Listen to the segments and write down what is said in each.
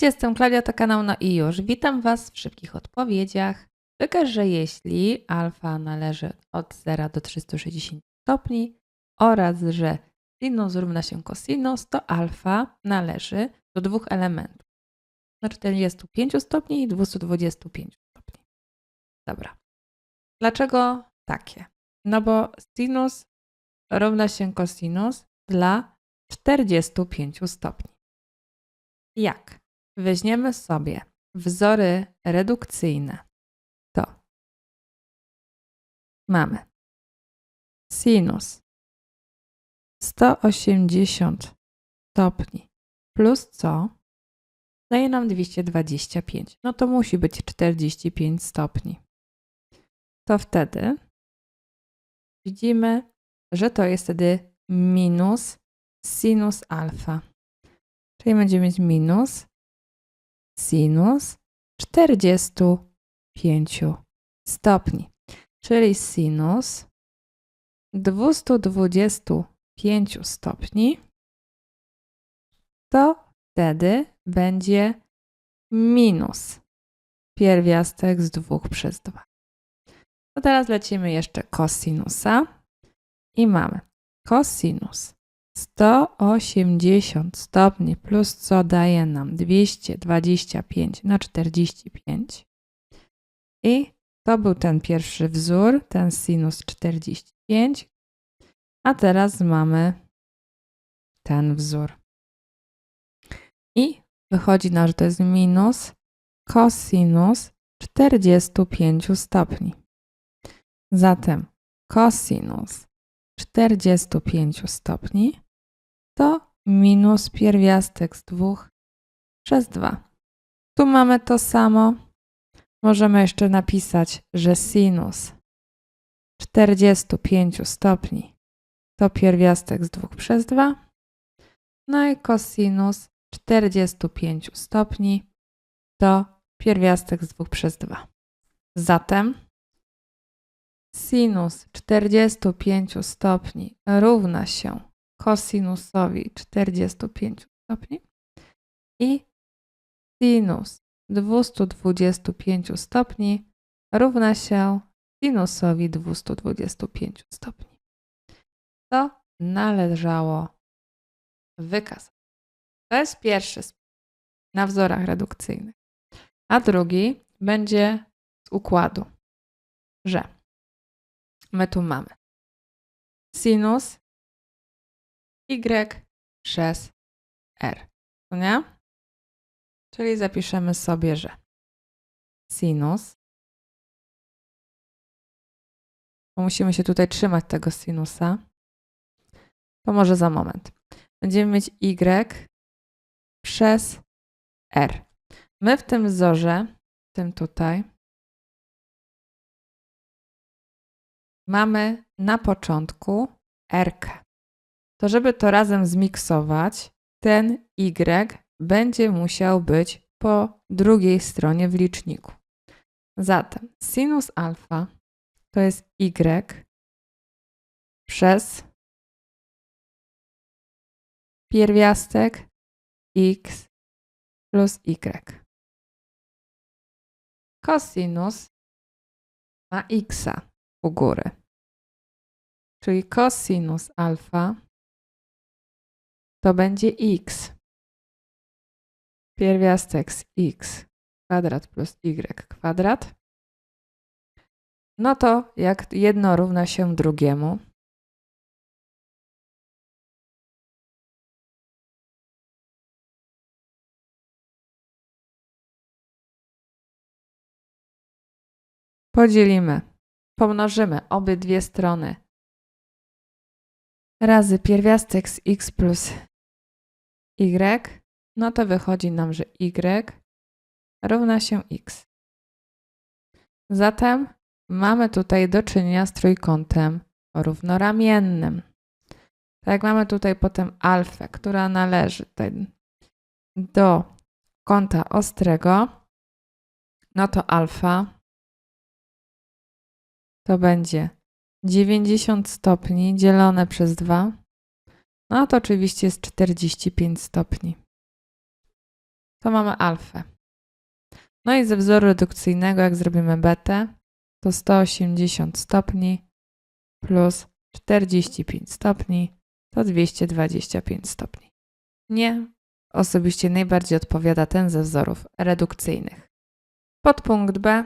Cześć, jestem Klaudia, to kanał No i już. Witam Was w szybkich odpowiedziach. Wykaż, że jeśli alfa należy od 0 do 360 stopni oraz że sinus równa się cosinus, to alfa należy do dwóch elementów. Do 45 stopni i 225 stopni. Dobra. Dlaczego takie? No bo sinus równa się cosinus dla 45 stopni. Jak? Weźmiemy sobie wzory redukcyjne, to mamy sinus 180 stopni plus co daje nam 225. No to musi być 45 stopni. To wtedy widzimy, że to jest wtedy minus sinus alfa. Czyli będziemy mieć minus sinus 45 stopni. Czyli sinus 225 stopni to wtedy będzie minus pierwiastek z 2 przez 2. To teraz lecimy jeszcze kosinusa i mamy kosinus 180 stopni plus co daje nam 225 na 45. I to był ten pierwszy wzór, ten sinus 45. A teraz mamy ten wzór. I wychodzi nam, że to jest minus cosinus 45 stopni. Zatem cosinus 45 stopni to minus pierwiastek z 2 przez 2. Tu mamy to samo. Możemy jeszcze napisać, że sinus 45 stopni to pierwiastek z 2 przez 2. No i cosinus 45 stopni to pierwiastek z 2 przez 2. Zatem sinus 45 stopni równa się kosinusowi 45 stopni i sinus 225 stopni równa się sinusowi 225 stopni. To należało wykazać. To jest pierwszy na wzorach redukcyjnych. A drugi będzie z układu, że my tu mamy sinus y przez r. To nie? Czyli zapiszemy sobie, że sinus, bo musimy się tutaj trzymać tego sinusa, to może za moment. Będziemy mieć y przez r. My w tym wzorze, tym tutaj, mamy na początku r. -kę to żeby to razem zmiksować, ten y będzie musiał być po drugiej stronie w liczniku. Zatem sinus alfa to jest y przez pierwiastek x plus y. Cosinus ma x u góry. Czyli cosinus alfa to będzie x. Pierwiastek z x kwadrat plus y kwadrat. No to jak jedno równa się drugiemu, podzielimy, pomnożymy obydwie strony razy pierwiastek z x plus y, no to wychodzi nam, że y równa się x. Zatem mamy tutaj do czynienia z trójkątem równoramiennym. Tak mamy tutaj potem alfę, która należy do kąta ostrego, no to alfa to będzie 90 stopni dzielone przez 2, no to oczywiście jest 45 stopni. to mamy alfę. No i ze wzoru redukcyjnego, jak zrobimy betę, to 180 stopni plus 45 stopni to 225 stopni. Nie, osobiście najbardziej odpowiada ten ze wzorów redukcyjnych. Podpunkt B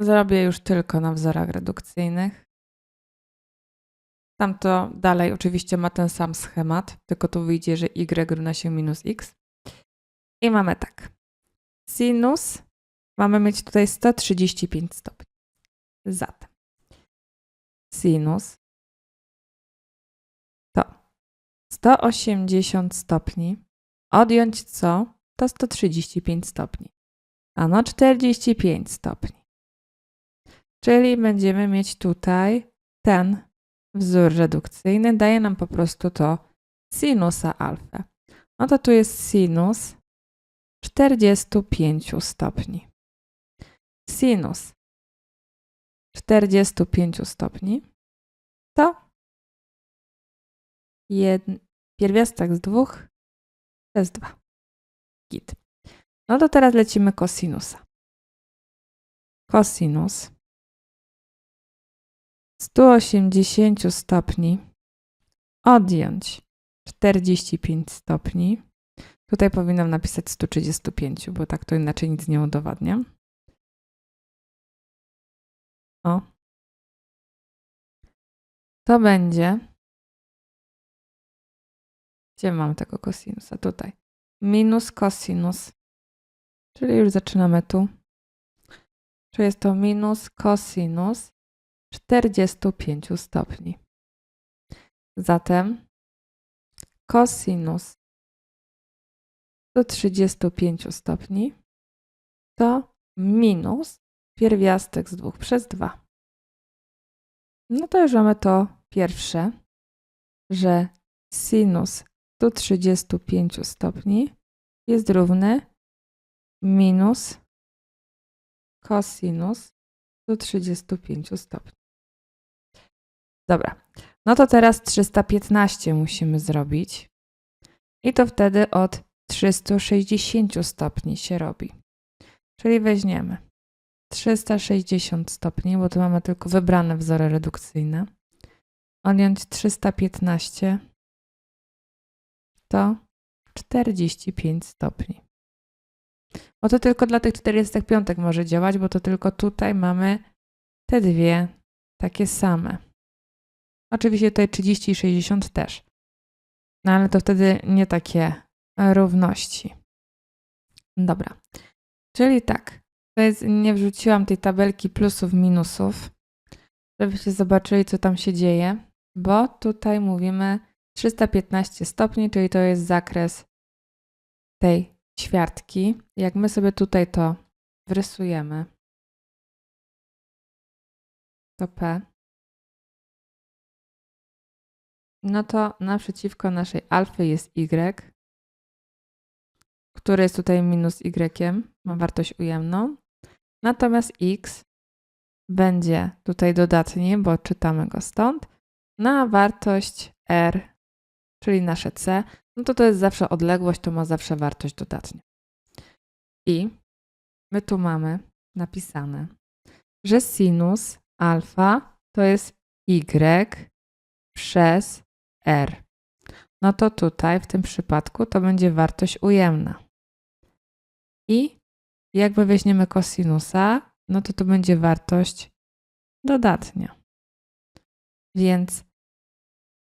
zrobię już tylko na wzorach redukcyjnych. Tamto dalej oczywiście ma ten sam schemat, tylko tu wyjdzie, że y równa się minus x. I mamy tak. Sinus mamy mieć tutaj 135 stopni. Zatem sinus to 180 stopni odjąć co? To 135 stopni. Ano 45 stopni. Czyli będziemy mieć tutaj ten wzór redukcyjny, daje nam po prostu to sinusa alfa. No to tu jest sinus 45 stopni. Sinus 45 stopni to jedn, pierwiastek z dwóch przez dwa. Git. No to teraz lecimy kosinusa. Kosinus 180 stopni odjąć 45 stopni. Tutaj powinnam napisać 135, bo tak to inaczej nic nie udowadnia. O. To będzie. Gdzie mam tego kosinusa? Tutaj. Minus kosinus. Czyli już zaczynamy tu. Czyli jest to minus kosinus 45 stopni. Zatem kosinus 135 stopni to minus pierwiastek z 2 przez 2. No to już mamy to pierwsze, że sinus 135 stopni jest równy minus kosinus 135 stopni. Dobra, no to teraz 315 musimy zrobić. I to wtedy od 360 stopni się robi. Czyli weźmiemy 360 stopni, bo tu mamy tylko wybrane wzory redukcyjne. Odjąć 315 to 45 stopni. Bo to tylko dla tych 45 może działać, bo to tylko tutaj mamy te dwie takie same. Oczywiście tutaj 30 i 60 też. No ale to wtedy nie takie równości. Dobra. Czyli tak. To jest, nie wrzuciłam tej tabelki plusów, minusów, żebyście zobaczyli, co tam się dzieje, bo tutaj mówimy 315 stopni, czyli to jest zakres tej ćwiartki. Jak my sobie tutaj to wrysujemy, to P, no to naprzeciwko naszej alfy jest Y, który jest tutaj minus Y, ma wartość ujemną. Natomiast X będzie tutaj dodatni, bo czytamy go stąd, na wartość R, czyli nasze C, no to to jest zawsze odległość, to ma zawsze wartość dodatnią. I my tu mamy napisane, że sinus alfa to jest Y przez R. No to tutaj w tym przypadku to będzie wartość ujemna. I jakby weźmiemy kosinusa, no to to będzie wartość dodatnia. Więc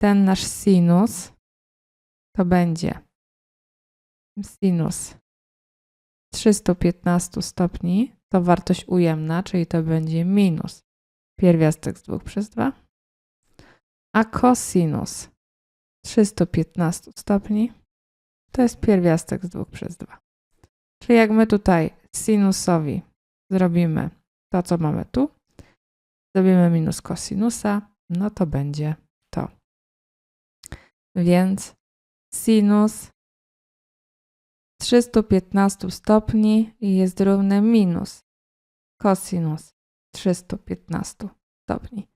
ten nasz sinus to będzie sinus 315 stopni, to wartość ujemna, czyli to będzie minus pierwiastek z 2 przez 2, a cosinus 315 stopni to jest pierwiastek z 2 przez 2. Czyli jak my tutaj sinusowi zrobimy to, co mamy tu, zrobimy minus kosinusa, no to będzie to. Więc sinus 315 stopni jest równy minus kosinus 315 stopni,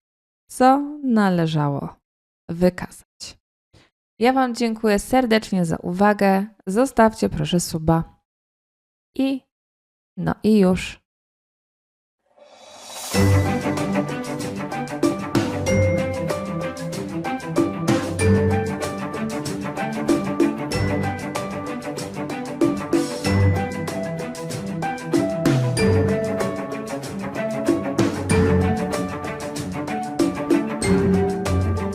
co należało wykazać. Ja Wam dziękuję serdecznie za uwagę. Zostawcie proszę suba. I no i już.